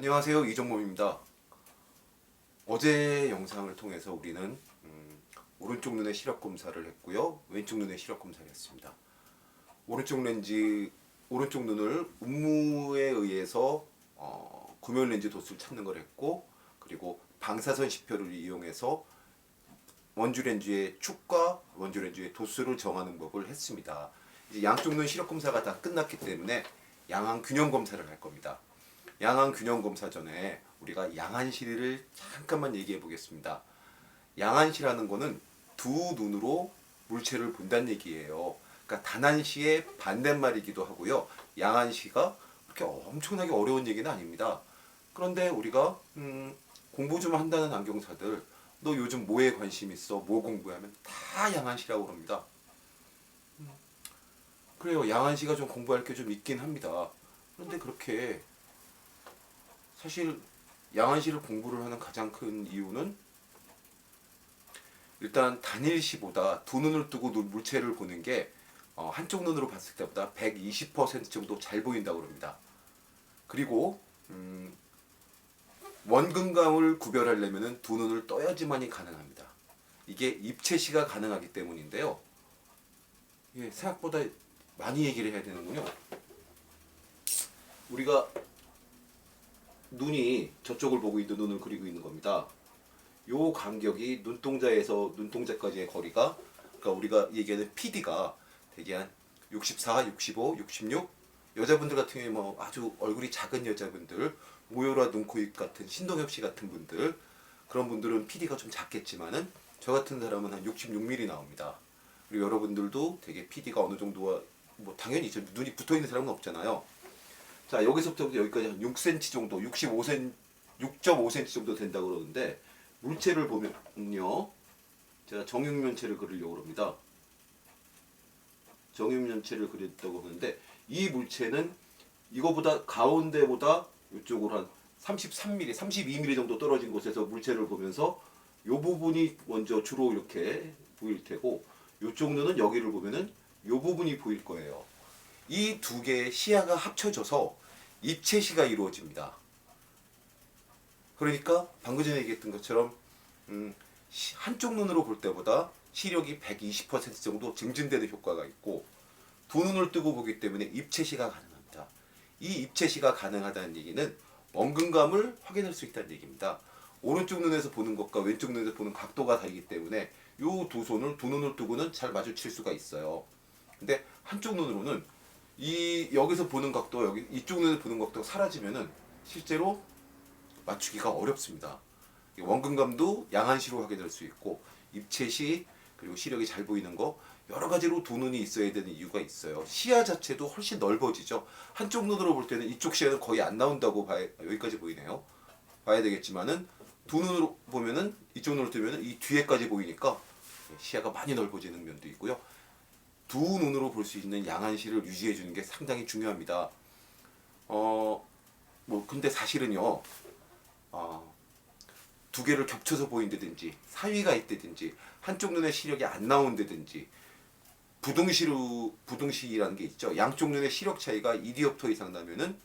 안녕하세요 이정범입니다. 어제 영상을 통해서 우리는 음, 오른쪽 눈의 시력 검사를 했고요, 왼쪽 눈의 시력 검사를 했습니다. 오른쪽 렌즈, 오른쪽 눈을 음무에 의해서 어, 구면 렌즈 도수를 찾는 걸 했고, 그리고 방사선 시표를 이용해서 원주 렌즈의 축과 원주 렌즈의 도수를 정하는 법을 했습니다. 이제 양쪽 눈 시력 검사가 다 끝났기 때문에 양안 균형 검사를 할 겁니다. 양안 균형 검사 전에 우리가 양안시를 잠깐만 얘기해 보겠습니다. 양안시라는 거는 두 눈으로 물체를 본다는 얘기예요. 그러니까 단안시의 반대말이기도 하고요. 양안시가 그렇게 엄청나게 어려운 얘기는 아닙니다. 그런데 우리가 음, 공부 좀 한다는 안경사들 너 요즘 뭐에 관심 있어? 뭐 공부하면 다 양안시라고 그럽니다. 음, 그래요. 양안시가 좀 공부할 게 좀 있긴 합니다. 그런데 그렇게 사실 양안시를 공부를 하는 가장 큰 이유는 일단 단일시보다 두 눈을 뜨고 눈- 물체를 보는 게 어, 한쪽 눈으로 봤을 때보다 120% 정도 잘 보인다고 합니다. 그리고 음, 원근감을 구별하려면 두 눈을 떠야지만이 가능합니다. 이게 입체시가 가능하기 때문인데요. 예, 생각보다 많이 얘기를 해야 되는군요. 우리가 눈이 저쪽을 보고 있는 눈을 그리고 있는 겁니다. 요 간격이 눈동자에서 눈동자까지의 거리가 그러니까 우리가 얘기하는 PD가 대개 한 64, 65, 66 여자분들 같은 경우에 뭐 아주 얼굴이 작은 여자분들 모요라 눈코입 같은 신동엽 씨 같은 분들 그런 분들은 PD가 좀 작겠지만은 저 같은 사람은 한 66mm 나옵니다. 그리고 여러분들도 되게 PD가 어느 정도와 뭐 당연히 눈이 붙어 있는 사람은 없잖아요. 자 여기서부터 여기까지 한 6cm 정도, 65cm, 6.5cm 정도 된다고 그러는데 물체를 보면요, 제가 정육면체를 그리려고 합니다. 정육면체를 그렸다고 하는데 이 물체는 이거보다 가운데보다 이쪽으로 한 33mm, 32mm 정도 떨어진 곳에서 물체를 보면서 이 부분이 먼저 주로 이렇게 보일 테고 이쪽 눈은 여기를 보면은 이 부분이 보일 거예요. 이 두 개의 시야가 합쳐져서 입체시가 이루어집니다. 그러니까 방금 전에 얘기했던 것처럼 음, 시- 한쪽 눈으로 볼 때보다 시력이 120% 정도 증진되는 효과가 있고 두 눈을 뜨고 보기 때문에 입체시가 가능합니다. 이 입체시가 가능하다는 얘기는 원근감을 확인할 수 있다는 얘기입니다. 오른쪽 눈에서 보는 것과 왼쪽 눈에서 보는 각도가 다르기 때문에 이 두 손을 두 눈을 뜨고는 잘 마주칠 수가 있어요. 근데 한쪽 눈으로는 이 여기서 보는 각도 여기 이쪽 눈에서 보는 각도가 사라지면은 실제로 맞추기가 어렵습니다. 이 원근감도 양한시로 확인할 수 있고 입체시 그리고 시력이 잘 보이는 거 여러 가지로 두 눈이 있어야 되는 이유가 있어요. 시야 자체도 훨씬 넓어지죠. 한쪽 눈으로 볼 때는 이쪽 시야는 거의 안 나온다고 봐야 여기까지 보이네요. 봐야 되겠지만은 두 눈으로 보면은 이쪽 눈으로 뜨면은 이 뒤에까지 보이니까 시야가 많이 넓어지는 면도 있고요. 두 눈으로 볼 수 있는 양한시를 유지해 주는 게 상당히 중요합니다. 어, 뭐 근데 사실은요. 어, 두 개를 겹쳐서 보인다든지 사위가 있다든지 한쪽 눈에 시력이 안 나온다든지 부등시로 부등시라는 게 있죠. 양쪽 눈의 시력 차이가 2디옵터 이상 나면은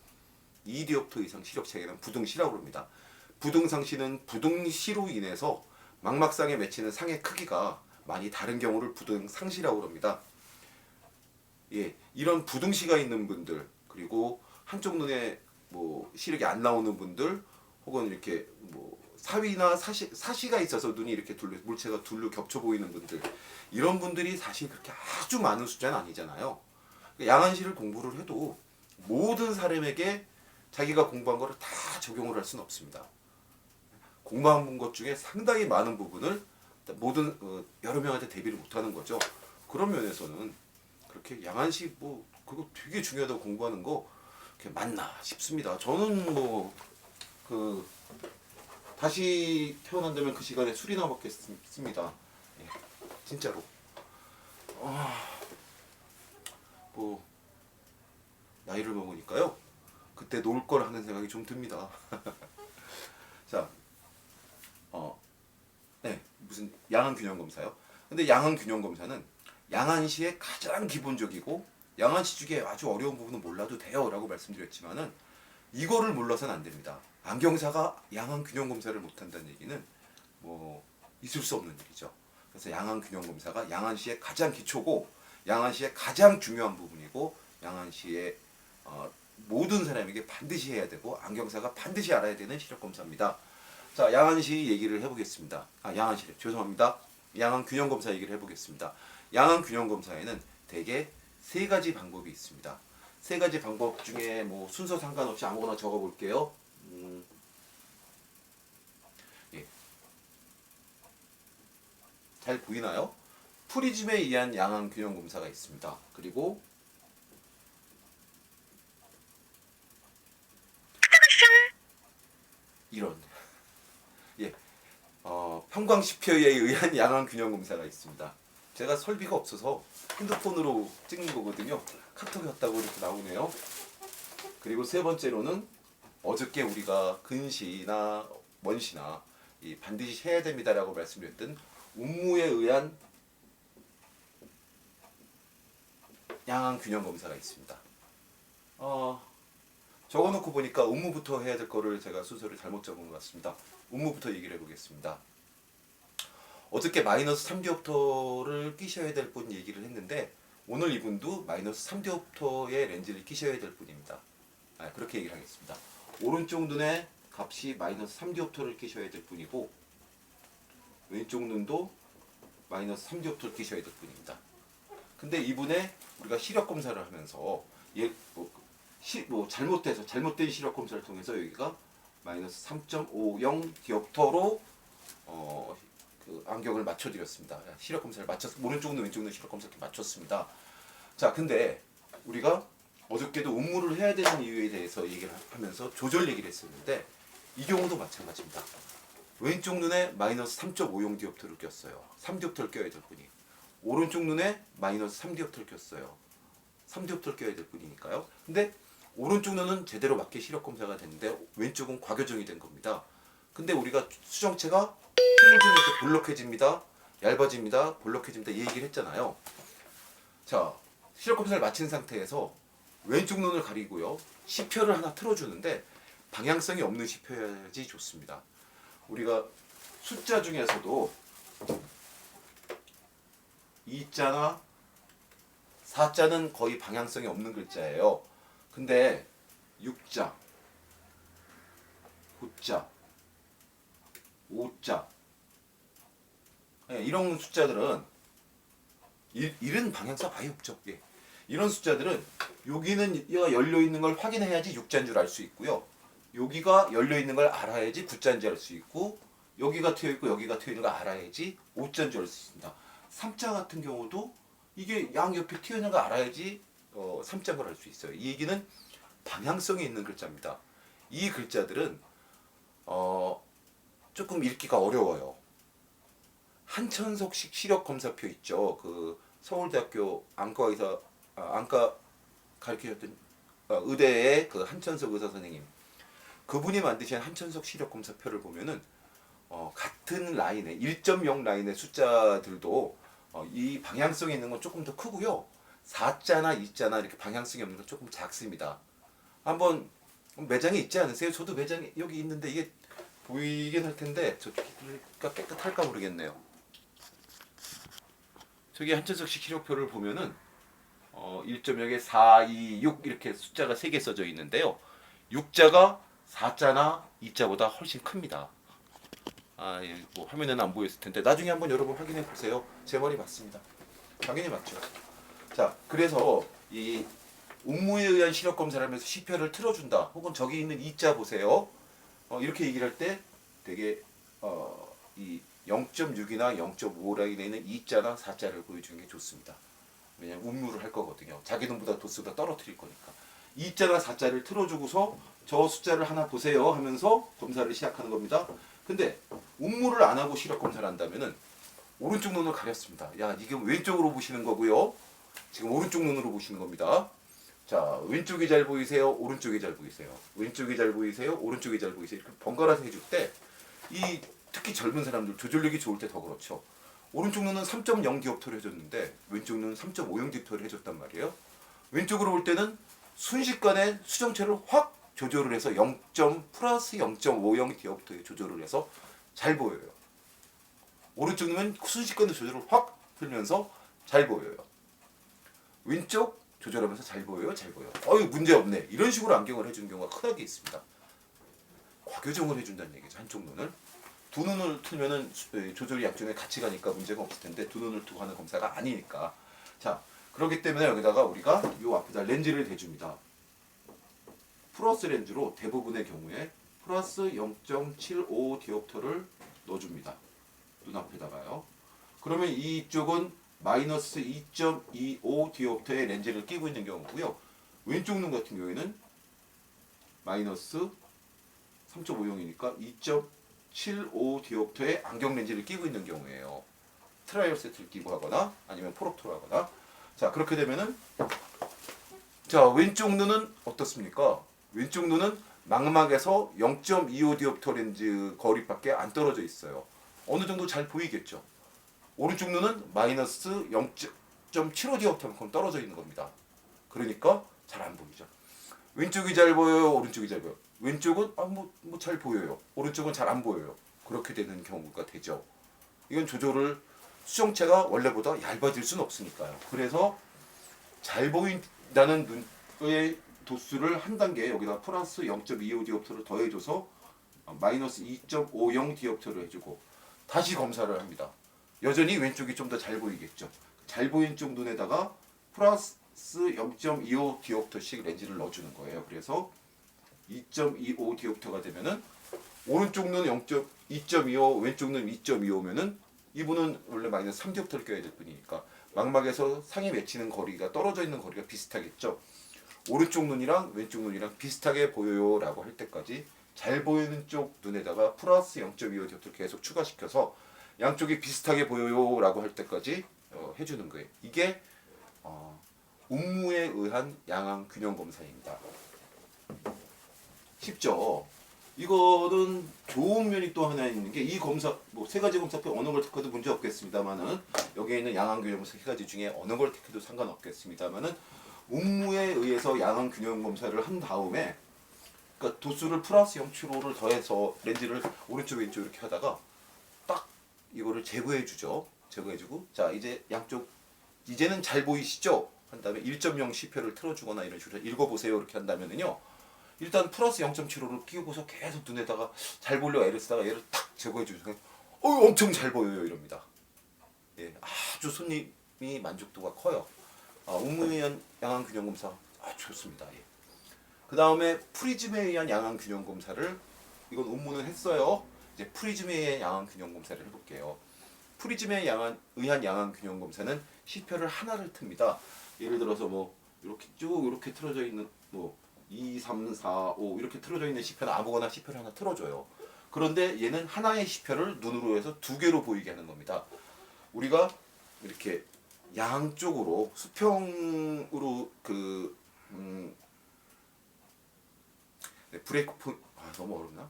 2디옵터 이상 시력 차이는 부등시라고 합니다. 부등상시는 부등시로 인해서 망막상에 맺히는 상의 크기가 많이 다른 경우를 부등상시라고 합니다. 예, 이런 부등시가 있는 분들 그리고 한쪽 눈에 뭐 시력이 안 나오는 분들 혹은 이렇게 뭐 사위나 사시, 사시가 있어서 눈이 이렇게 둘로 물체가 둘로 겹쳐 보이는 분들 이런 분들이 사실 그렇게 아주 많은 숫자는 아니잖아요. 양한시를 공부를 해도 모든 사람에게 자기가 공부한 거를 다 적용을 할 수는 없습니다. 공부한 것 중에 상당히 많은 부분을 모든 어, 여러 명한테 대비를 못하는 거죠. 그런 면에서는 그렇게 양한시 뭐 그거 되게 중요하다고 공부하는 거 그게 맞나 싶습니다. 저는 뭐 그 다시 태어난다면 그 시간에 술이나 먹겠습니다. 예, 진짜로. 아, 뭐 나이를 먹으니까요. 그때 놀 걸 하는 생각이 좀 듭니다. 자, 어, 네 무슨 양한 균형 검사요? 근데 양한 균형 검사는 양한시의 가장 기본적이고 양한시 중에 아주 어려운 부분은 몰라도 돼요라고 말씀드렸지만은 이거를 몰라서는 안 됩니다. 안경사가 양안 균형 검사를 못 한다는 얘기는 뭐 있을 수 없는 일이죠. 그래서 양안 균형 검사가 양안시의 가장 기초고 양안시의 가장 중요한 부분이고 양안시의 어, 모든 사람에게 반드시 해야 되고 안경사가 반드시 알아야 되는 시력 검사입니다. 자 양안시 얘기를 해보겠습니다. 아 양안시 죄송합니다. 양안 균형 검사 얘기를 해보겠습니다. 양안 균형 검사에는 대개 세 가지 방법이 있습니다. 세 가지 방법 중에 뭐 순서 상관없이 아무거나 적어 볼게요. 음, 예. 잘 보이나요? 프리즘에 의한 양안 균형 검사가 있습니다. 그리고 이런 예 어, 평광시표에 의한 양안 균형 검사가 있습니다. 제가 설비가 없어서 핸드폰으로 찍는 거거든요. 카톡이 왔다고 이렇게 나오네요. 그리고 세 번째로는 어저께 우리가 근시나 원시나 이 반드시 해야 됩니다라고 말씀드렸던 운무에 의한 양안 균형 검사가 있습니다. 어, 적어놓고 보니까 운무부터 해야 될 거를 제가 순서를 잘못 적은 것 같습니다. 운무부터 얘기를 해보겠습니다. 어저께 마이너스 3디옵터를 끼셔야 될 분 얘기를 했는데 오늘 이분도 마이너스 3디옵터의 렌즈를 끼셔야 될 분입니다. 아, 그렇게 얘기를 하겠습니다. 오른쪽 눈에 값이 마이너스 3디옵터를 끼셔야 될 분이고 왼쪽 눈도 마이너스 3디옵터를 끼셔야 될 분입니다. 근데 이분의 우리가 시력 검사를 하면서 얘 뭐, 시, 뭐 잘못돼서 잘못된 시력 검사를 통해서 여기가 마이너스 3.50 디옵터로 어, 그 안경을 맞춰드렸습니다. 시력 검사를 맞춰 오른쪽 눈 왼쪽 눈 시력 검사 이렇게 맞췄습니다. 자, 근데 우리가 어저께도 음무를 해야 되는 이유에 대해서 얘기를 하면서 조절 얘기를 했었는데 이 경우도 마찬가지입니다. 왼쪽 눈에 마이너스 3.50 디옵터를 꼈어요. 3디옵터를 껴야 될 분이. 오른쪽 눈에 마이너스 3디옵터를 꼈어요. 3디옵터를 껴야 될 분이니까요. 근데 오른쪽 눈은 제대로 맞게 시력 검사가 됐는데 왼쪽은 과교정이 된 겁니다. 근데 우리가 수정체가 힘을 주면 이렇게 볼록해집니다. 얇아집니다. 볼록해집니다. 이 얘기를 했잖아요. 자, 시력 검사를 마친 상태에서 왼쪽 눈을 가리고요. 시표를 하나 틀어주는데 방향성이 없는 시표여야지 좋습니다. 우리가 숫자 중에서도 2자나 4자는 거의 방향성이 없는 글자예요. 근데 6자, 9자, 5자 예, 이런 숫자들은 일, 일은 방향성 아예 없죠. 예. 이런 숫자들은 여기는 얘가 열려 있는 걸 확인해야지 6자인 줄 알 수 있고요. 여기가 열려 있는 걸 알아야지 9자인 줄 알 수 있고 여기가 트여 있고 여기가 트여 있는 걸 알아야지 5자인 줄 알 수 있습니다. 3자 같은 경우도 이게 양 옆에 튀어 있는 걸 알아야지 어, 3자인 걸 알 수 있어요. 이 얘기는 방향성이 있는 글자입니다. 이 글자들은 어, 조금 읽기가 어려워요. 한천석식 시력 검사표 있죠. 그 서울대학교 안과 의사 아, 안과 가르치셨던 아, 의대의 그 한천석 의사 선생님 그분이 만드신 한천석 시력 검사표를 보면은 어, 같은 라인에 1.0 라인의 숫자들도 어, 이 방향성이 있는 건 조금 더 크고요. 4자나 2자나 이렇게 방향성이 없는 건 조금 작습니다. 한번 매장에 있지 않으세요? 저도 매장에 여기 있는데 이게 보이긴 할 텐데 저기가 깨끗할까 모르겠네요. 저기 한천석식 시력표를 보면은 어, 1.0에 4, 2, 6 이렇게 숫자가 3개 써져 있는데요. 6자가 4자나 2자보다 훨씬 큽니다. 아, 예, 뭐 화면에는 안 보였을 텐데 나중에 한번 여러분 확인해 보세요. 제 머리 맞습니다. 당연히 맞죠. 자, 그래서 이 운무에 의한 시력 검사를 하면서 시표를 틀어준다. 혹은 저기 있는 2자 보세요. 어, 이렇게 얘기를 할 때 되게 어, 이 0.6이나 0.5 라인에 있는 2자나 4자를 보여주는 게 좋습니다. 왜냐면 운무를 할 거거든요. 자기 돈보다 도수가 떨어뜨릴 거니까. 2자나 4자를 틀어주고서 저 숫자를 하나 보세요 하면서 검사를 시작하는 겁니다. 근데 운무를 안 하고 시력 검사를 한다면은 오른쪽 눈을 가렸습니다. 야, 이게 왼쪽으로 보시는 거고요. 지금 오른쪽 눈으로 보시는 겁니다. 자, 왼쪽이 잘 보이세요? 오른쪽이 잘 보이세요? 왼쪽이 잘 보이세요? 오른쪽이 잘 보이세요? 이렇게 번갈아서 해줄 때, 이 특히 젊은 사람들 조절력이 좋을 때 더 그렇죠. 오른쪽 눈은 3.0 디옵터를 해줬는데 왼쪽 눈은 3.50 디옵터를 해줬단 말이에요. 왼쪽으로 올 때는 순식간에 수정체를 확 조절을 해서 0. 플러스 0.50 디옵터에 조절을 해서 잘 보여요. 오른쪽 눈은 순식간에 조절을 확 풀면서 잘 보여요. 왼쪽 조절하면서 잘 보여요, 잘 보여. 어유 문제 없네. 이런 식으로 안경을 해주는 경우가 흔하게 있습니다. 과교정을 해준다는 얘기죠 한쪽 눈을. 두 눈을 틀면은 수- 조절이 양쪽에 같이 가니까 문제가 없을 텐데 두 눈을 두고 하는 검사가 아니니까. 자 그렇기 때문에 여기다가 우리가 요 앞에다 렌즈를 대줍니다. 플러스 렌즈로 대부분의 경우에 플러스 0.75 디옵터를 넣어줍니다. 눈앞에다가요. 그러면 이쪽은 마이너스 2.25 디옵터의 렌즈를 끼고 있는 경우고요. 왼쪽 눈 같은 경우에는 마이너스 3.50이니까 2.75 디옵터의 안경 렌즈를 끼고 있는 경우예요. 트라이얼 세트를 끼고 하거나 아니면 포럭토를 하거나 자 그렇게 되면은 자 왼쪽 눈은 어떻습니까? 왼쪽 눈은 망막에서 0.25 디옵터 렌즈 거리밖에 안 떨어져 있어요. 어느 정도 잘 보이겠죠. 오른쪽 눈은 마이너스 0.75 디옵터만큼 떨어져 있는 겁니다. 그러니까 잘 안 보이죠. 왼쪽이 잘 보여요, 오른쪽이 잘 보여요. 왼쪽은 아뭐뭐 잘 보여요. 오른쪽은 잘 안 보여요. 그렇게 되는 경우가 되죠. 이건 조절을 수정체가 원래보다 얇아질 수는 없으니까요. 그래서 잘 보인다는 눈의 도수를 한 단계 여기다 플러스 0.25 디옵터를 더해줘서 어, 마이너스 2.50 디옵터를 해주고 다시 검사를 합니다. 여전히 왼쪽이 좀 더 잘 보이겠죠. 잘 보이는 쪽 눈에다가 플러스 0.25 디옵터씩 렌즈를 넣어주는 거예요. 그래서 2.25 디옵터가 되면은 오른쪽 눈 0.2.25 왼쪽 눈 2.25면은 이분은 원래 마이너스 3 디옵터를 껴야 될 뿐이니까 망막에서 상에 맺히는 거리가 떨어져 있는 거리가 비슷하겠죠. 오른쪽 눈이랑 왼쪽 눈이랑 비슷하게 보여요라고 할 때까지 잘 보이는 쪽 눈에다가 플러스 0.25 디옵터를 계속 추가시켜서 양쪽이 비슷하게 보여요라고 할 때까지 어, 해주는 거예요. 이게 어, 운무에 의한 양앙 균형 검사입니다. 쉽죠. 이거는 좋은 면이 또 하나 있는 게 이 검사 뭐 세 가지 검사표 어느 걸 택해도 문제 없겠습니다만은 여기에 있는 양앙 균형 검사 세 가지 중에 어느 걸 택해도 상관없겠습니다만은 운무에 의해서 양앙 균형 검사를 한 다음에 그러니까 도수를 플러스 0.75를 더해서 렌즈를 오른쪽 왼쪽 이렇게 하다가 딱 이거를 제거해 주죠. 제거해 주고 자 이제 양쪽 이제는 잘 보이시죠? 한 다음에 1.0 시표를 틀어주거나 이런 식으로 읽어보세요 이렇게 한다면은요 일단 플러스 0.75를 끼우고서 계속 눈에다가 잘 보려고 애를 쓰다가 얘를 탁 제거해 주세요 어 엄청 잘 보여요 이럽니다 예 아주 손님이 만족도가 커요 아, 운무위한 양앙 균형 검사 아 좋습니다 예. 그 다음에 프리즘에 의한 양앙 균형 검사를 이건 운무는 했어요 이제 프리즘에 의한 양앙 균형 검사를 해볼게요 프리즘에 양한, 의한 양한 균형 검사는 시표를 하나를 틉니다. 예를 들어서 뭐 이렇게 쭉 이렇게 틀어져 있는 뭐 2, 3, 4, 5 이렇게 틀어져 있는 시표는 아무거나 시표를 하나 틀어줘요. 그런데 얘는 하나의 시표를 눈으로 해서 두 개로 보이게 하는 겁니다. 우리가 이렇게 양쪽으로 수평으로 그 음, 네, 브레이크 포 아, 너무 어렵나?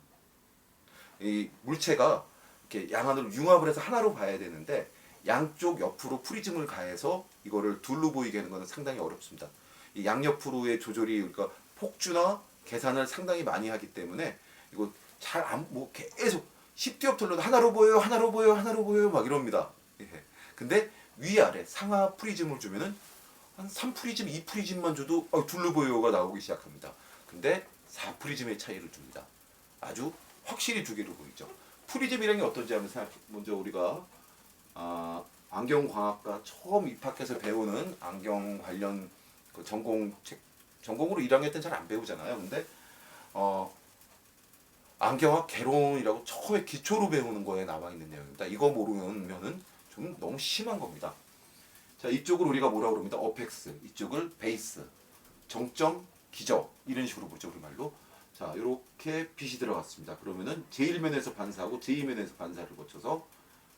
이 물체가 이렇게 양안으로 융합을 해서 하나로 봐야 되는데 양쪽 옆으로 프리즘을 가해서 이거를 둘로 보이게 하는 것은 상당히 어렵습니다. 이 양옆으로의 조절이 우리가 폭주나 계산을 상당히 많이 하기 때문에 이거 잘 안 뭐 계속 10디옵터로 하나로 보여요, 하나로 보여요, 하나로 보여요 막 이럽니다. 예. 근데 위아래 상하 프리즘을 주면은 한 3프리즘, 2프리즘만 줘도 어, 둘로 보여요가 나오기 시작합니다. 근데 4프리즘의 차이를 줍니다. 아주 확실히 두 개로 보이죠. 프리즘이라는 게 어떤지 한번 생각. 먼저 우리가 아, 안경광학과 처음 입학해서 배우는 안경 관련 그 전공 책 전공으로 1학년 때는 잘 안 배우잖아요. 근데 어 안경학 개론이라고 처음에 기초로 배우는 거에 나와 있는 내용입니다. 이거 모르면은 좀 너무 심한 겁니다. 자 이쪽을 우리가 뭐라고 그럽니다. 어펙스 이쪽을 베이스 정점 기저 이런 식으로 보죠 우리 말로. 자 이렇게 빛이 들어갔습니다. 그러면은 제1면에서 반사하고 제2면에서 반사를 거쳐서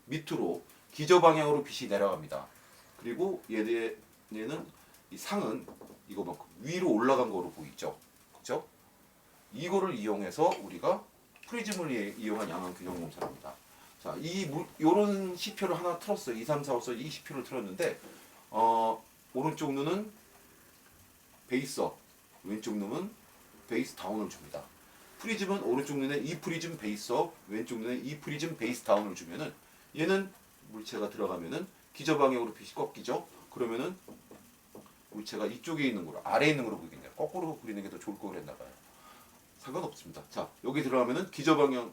밑으로 기저 방향으로 빛이 내려갑니다. 그리고 얘네, 얘는 이 상은 이거만큼 위로 올라간 거로 보이죠. 그죠? 이거를 이용해서 우리가 프리즘을 이- 이용한 양안 균형 검사입니다. 자, 이 물, 요런 시표를 하나 틀었어요. 2, 3, 4, 5, 6, 이 시표를 틀었는데 어, 오른쪽 눈은 베이서, 왼쪽 눈은 베이스 다운을 줍니다. 프리즘은 오른쪽 눈에 이 프리즘 베이스 업, 왼쪽 눈에 이 프리즘 베이스 다운을 주면은 얘는 물체가 들어가면은 기저 방향으로 빛이 꺾이죠. 그러면은 물체가 이쪽에 있는 거로 아래에 있는 거로 보이겠네요. 거꾸로 그리는 게 더 좋을 거 그랬나 봐요. 상관없습니다. 자 여기 들어가면은 기저 방향으로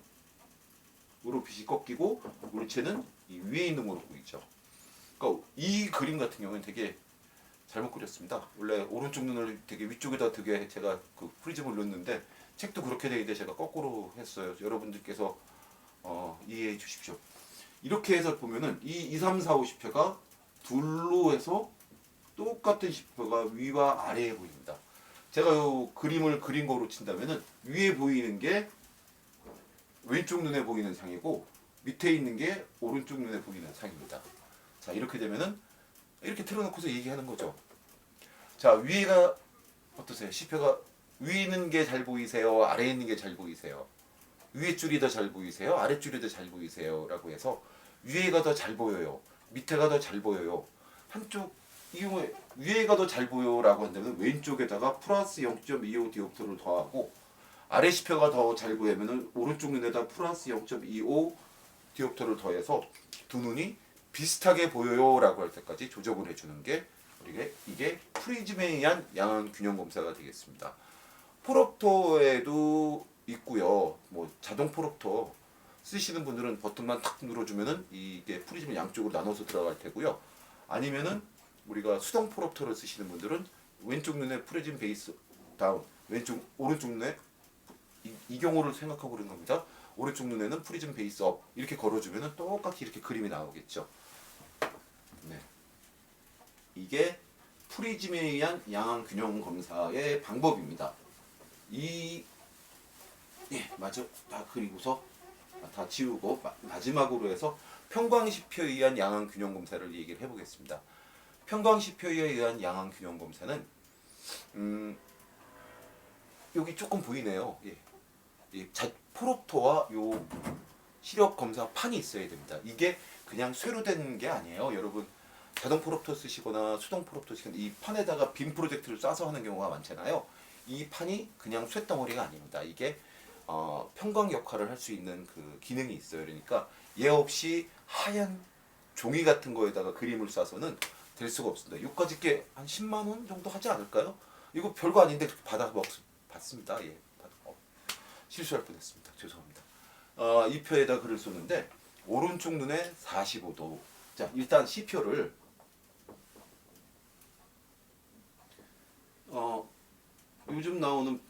빛이 꺾이고 물체는 이 위에 있는 거로 보이죠. 그러니까 이 그림 같은 경우는 되게 잘못 그렸습니다. 원래 오른쪽 눈을 되게 위쪽에다 두게 제가 그 프리즘을 넣는데 책도 그렇게 되어 있는데 제가 거꾸로 했어요. 여러분들께서 어, 이해해 주십시오. 이렇게 해서 보면은 이 2, 3, 4, 5, 10회가 둘로 해서 똑같은 10회가 위와 아래에 보입니다. 제가 요 그림을 그린 거로 친다면은 위에 보이는 게 왼쪽 눈에 보이는 상이고 밑에 있는 게 오른쪽 눈에 보이는 상입니다. 자 이렇게 되면은 이렇게 틀어놓고서 얘기하는 거죠. 자 위에가 어떠세요? 10회가 위에 있는 게 잘 보이세요? 아래에 있는 게 잘 보이세요? 위에 줄이 더 잘 보이세요? 아래 줄이 더 잘 보이세요? 라고 해서 위에가 더 잘 보여요. 밑에가 더 잘 보여요. 한쪽 이 경우에 위에가 더 잘 보여라고 한다면 왼쪽에다가 플러스 0.25 디옵터를 더하고 아래 10회가 더 잘 보이면은 오른쪽 눈에다 플러스 0.25 디옵터를 더해서 두 눈이 비슷하게 보여요라고 할 때까지 조정을 해주는 게 이게 이게 프리즘에 의한 양안 균형 검사가 되겠습니다. 프롭터에도 있고요. 뭐 자동 프롭터 쓰시는 분들은 버튼만 탁 눌러주면은 이게 프리즘을 양쪽으로 나눠서 들어갈 테고요. 아니면은 우리가 수동 프롭터를 쓰시는 분들은 왼쪽 눈에 프리즘 베이스 다운, 왼쪽 오른쪽 눈에 이, 이 경우를 생각하고 그러는 겁니다. 오른쪽 눈에는 프리즘 베이스 업 이렇게 걸어주면은 똑같이 이렇게 그림이 나오겠죠. 네. 이게 프리즘에 의한 양안 균형 검사의 방법입니다. 이 예, 맞아. 다 그리고서 다 지우고 마, 마지막으로 해서 평광시표에 의한 양안 균형 검사를 얘기를 해보겠습니다. 평광시표에 의한 양안 균형 검사는 음, 여기 조금 보이네요. 예. 이 자, 프롭토와 요 시력 검사 판이 있어야 됩니다. 이게 그냥 쇠로 된 게 아니에요, 여러분. 자동 프롭토 쓰시거나 수동 프롭토 쓰시거나 이 판에다가 빔 프로젝트를 쏴서 하는 경우가 많잖아요. 이 판이 그냥 쇳덩어리가 아닙니다. 이게 어, 평광 역할을 할 수 있는 그 기능이 있어요. 그러니까 얘 없이 하얀 종이 같은 거에다가 그림을 쏴서는 될 수가 없습니다. 요까지 게한 10만 원 정도 하지 않을까요? 이거 별거 아닌데 그렇게 받아 먹 받습니다. 예, 받, 어, 실수할 뻔했습니다. 죄송합니다. 어, 이 표에다 글을 쏘는데 오른쪽 눈에 45도. 자, 일단 C표를 어, 요즘 나오는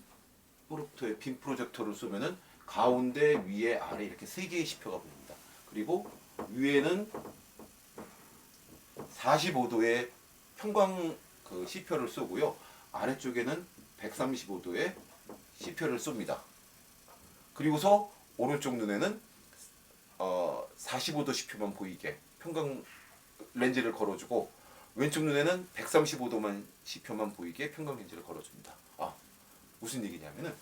프로젝터에 빔 프로젝터를 쏘면은 가운데 위에 아래 이렇게 세 개의 시표가 보입니다. 그리고 위에는 45도의 평광 그 시표를 쏘고요. 아래쪽에는 135도의 시표를 쏩니다. 그리고서 오른쪽 눈에는 어 45도 시표만 보이게 평광 렌즈를 걸어주고 왼쪽 눈에는 135도만 시표만 보이게 평광 렌즈를 걸어줍니다. 아 무슨 얘기냐면은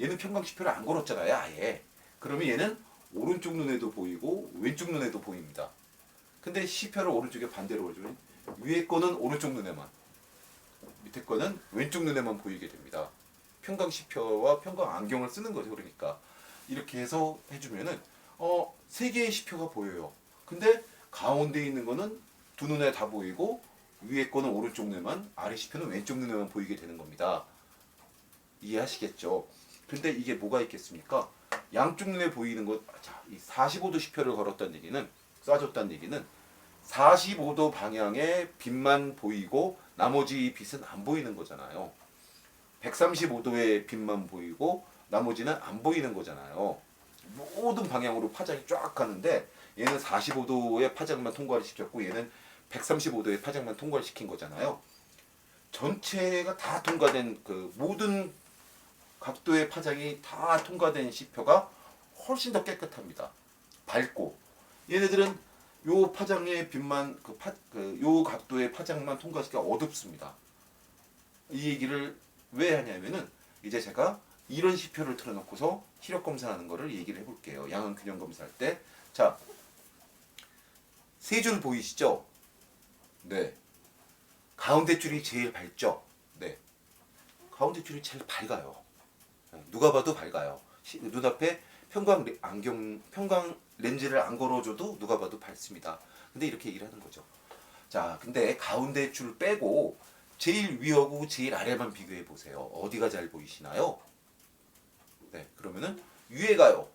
얘는 평광 시표를 안 걸었잖아요, 아예. 그러면 얘는 오른쪽 눈에도 보이고 왼쪽 눈에도 보입니다. 근데 시표를 오른쪽에 반대로 걸어주면 위에 거는 오른쪽 눈에만, 밑에 거는 왼쪽 눈에만 보이게 됩니다. 평광 시표와 평광 안경을 쓰는 거죠, 그러니까 이렇게 해서 해주면은 어, 세 개의 시표가 보여요. 근데 가운데 있는 거는 두 눈에 다 보이고 위에 거는 오른쪽 눈에만 아래 시표는 왼쪽 눈에만 보이게 되는 겁니다. 이해하시겠죠? 근데 이게 뭐가 있겠습니까? 양쪽 눈에 보이는 것, 자, 이 45도 시표를 걸었다는 얘기는, 쏴줬다는 얘기는 45도 방향의 빛만 보이고 나머지 빛은 안 보이는 거잖아요. 135도의 빛만 보이고 나머지는 안 보이는 거잖아요. 모든 방향으로 파장이 쫙 가는데 얘는 45도의 파장만 통과를 시켰고 얘는 135도의 파장만 통과를 시킨 거잖아요. 전체가 다 통과된 그 모든 각도의 파장이 다 통과된 시표가 훨씬 더 깨끗합니다. 밝고 얘네들은 요 파장의 빛만 그 파, 그 요 각도의 파장만 통과시켜 어둡습니다. 이 얘기를 왜 하냐면은 이제 제가 이런 시표를 틀어놓고서 시력 검사하는 거를 얘기를 해볼게요. 양은 균형 검사할 때, 자, 세 줄 보이시죠? 네. 가운데 줄이 제일 밝죠? 네. 가운데 줄이 제일 밝아요. 누가 봐도 밝아요. 시- 눈앞에 평광 레- 안경 평광 렌즈를 안 걸어줘도 누가 봐도 밝습니다. 근데 이렇게 얘기를 하는 거죠. 자, 근데 가운데 줄 빼고 제일 위하고 제일 아래만 비교해 보세요. 어디가 잘 보이시나요? 네, 그러면은 위에 가요.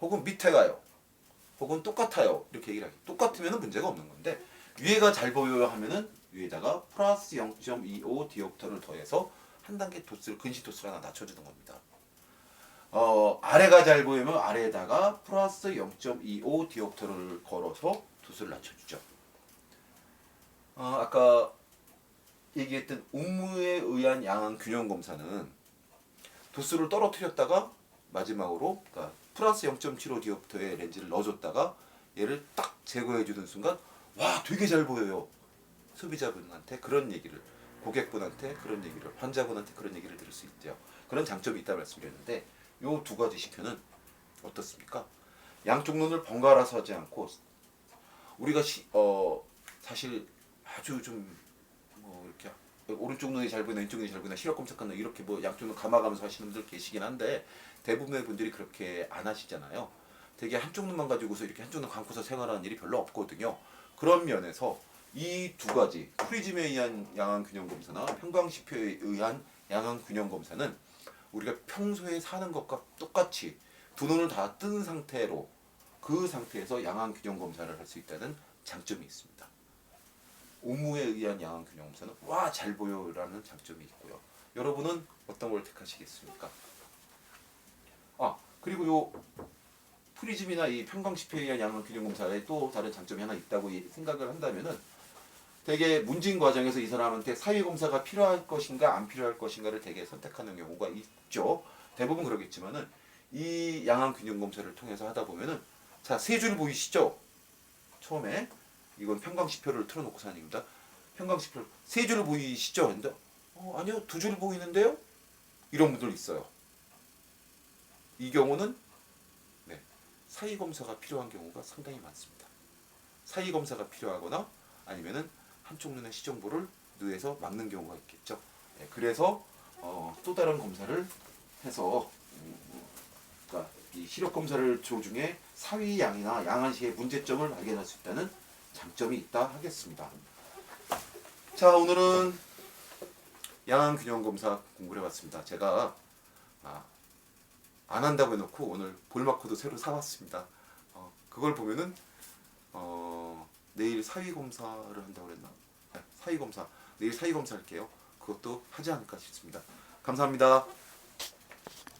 혹은 밑에 가요. 혹은 똑같아요. 이렇게 얘기를 하기. 똑같으면 문제가 없는 건데 위에가 잘 보여요 하면은 위에다가 플러스 0.25 디옵터를 더해서 한 단계 도수를 근시 도수를 하나 낮춰주는 겁니다. 어, 아래가 잘 보이면 아래에다가 플러스 0.25 디옵터를 걸어서 도수를 낮춰주죠. 어, 아까 얘기했던 음무에 의한 양한 균형 검사는 도수를 떨어뜨렸다가 마지막으로 그러니까 플러스 0.75 디옵터의 렌즈를 넣어줬다가 얘를 딱 제거해주는 순간 와 되게 잘 보여요. 소비자분한테 그런 얘기를 고객분한테 그런 얘기를 환자분한테 그런 얘기를 들을 수 있대요. 그런 장점이 있다 말씀드렸는데 요 두 가지 시켜는 어떻습니까? 양쪽 눈을 번갈아서 하지 않고 우리가 시, 어 사실 아주 좀 뭐 이렇게 오른쪽 눈이 잘 보이나 왼쪽 눈이 잘 보이나 시력 검색하는 이렇게 뭐 양쪽 눈 감아가면서 하시는 분들 계시긴 한데 대부분의 분들이 그렇게 안 하시잖아요. 되게 한쪽 눈만 가지고서 이렇게 한쪽 눈 감고서 생활하는 일이 별로 없거든요. 그런 면에서 이 두 가지 프리즘에 의한 양안 균형 검사나 평광시표에 의한 양안 균형 검사는 우리가 평소에 사는 것과 똑같이 두 눈을 다 뜬 상태로 그 상태에서 양안 균형 검사를 할 수 있다는 장점이 있습니다. 오무에 의한 양안 균형 검사는 와 잘 보여라는 장점이 있고요. 여러분은 어떤 걸 택하시겠습니까? 아 그리고 요 프리즘이나 이 평광시표에 의한 양안 균형 검사에 또 다른 장점이 하나 있다고 이- 생각을 한다면은 되게 문진 과정에서 이 사람한테 사회 검사가 필요할 것인가 안 필요할 것인가를 되게 선택하는 경우가 있죠. 대부분 그러겠지만은 이 양안 균형 검사를 통해서 하다 보면은 자 세 줄 보이시죠? 처음에 이건 평광시표를 틀어놓고 사는입니다. 평광시표 세 줄 보이시죠? 근데 어, 아니요 두 줄 보이는데요? 이런 분들 있어요. 이 경우는 네, 사이 검사가 필요한 경우가 상당히 많습니다. 사이 검사가 필요하거나 아니면은 한쪽 눈의 시정보를 뇌에서 막는 경우가 있겠죠. 예, 그래서 어, 또 다른 검사를 해서 음, 그러니까 이 시력 검사를 조중에 사위 양이나 양안시의 문제점을 발견할 수 있다는 장점이 있다 하겠습니다. 자 오늘은 양안 균형 검사 공부를 해봤습니다. 제가 아, 안 한다고 해놓고 오늘 볼마코도 새로 사왔습니다. 어, 그걸 보면은 어, 내일 사위 검사를 한다고 그랬나? 네, 사위 검사 내일 사위 검사 할게요. 그것도 하지 않을까 싶습니다. 감사합니다.